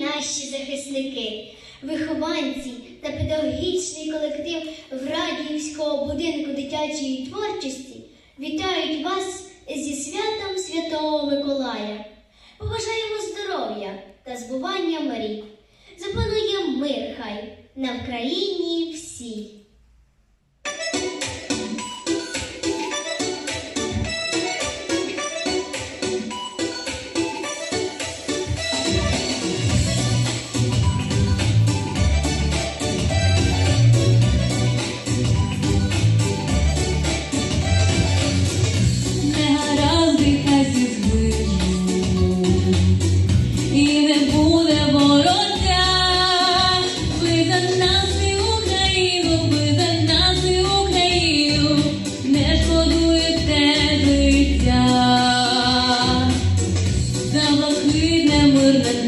Наші захисники, вихованці та педагогічний колектив Врадіївського будинку дитячої творчості вітають вас зі святом Святого Миколая. Побажаємо здоров'я та збування мрій. Запанує мир хай на Вкраїні всій. і не буде вороття, ви за нас і за нас не шкодуєте життя, за блакитне мирне.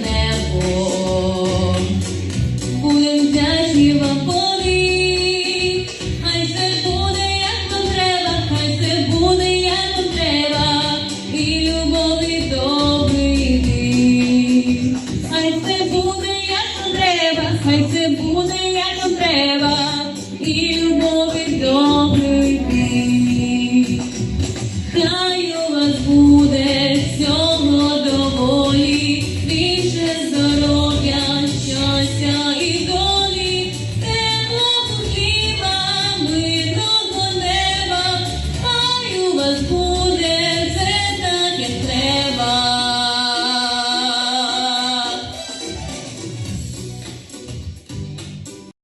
хай це буде як нам треба, і любов.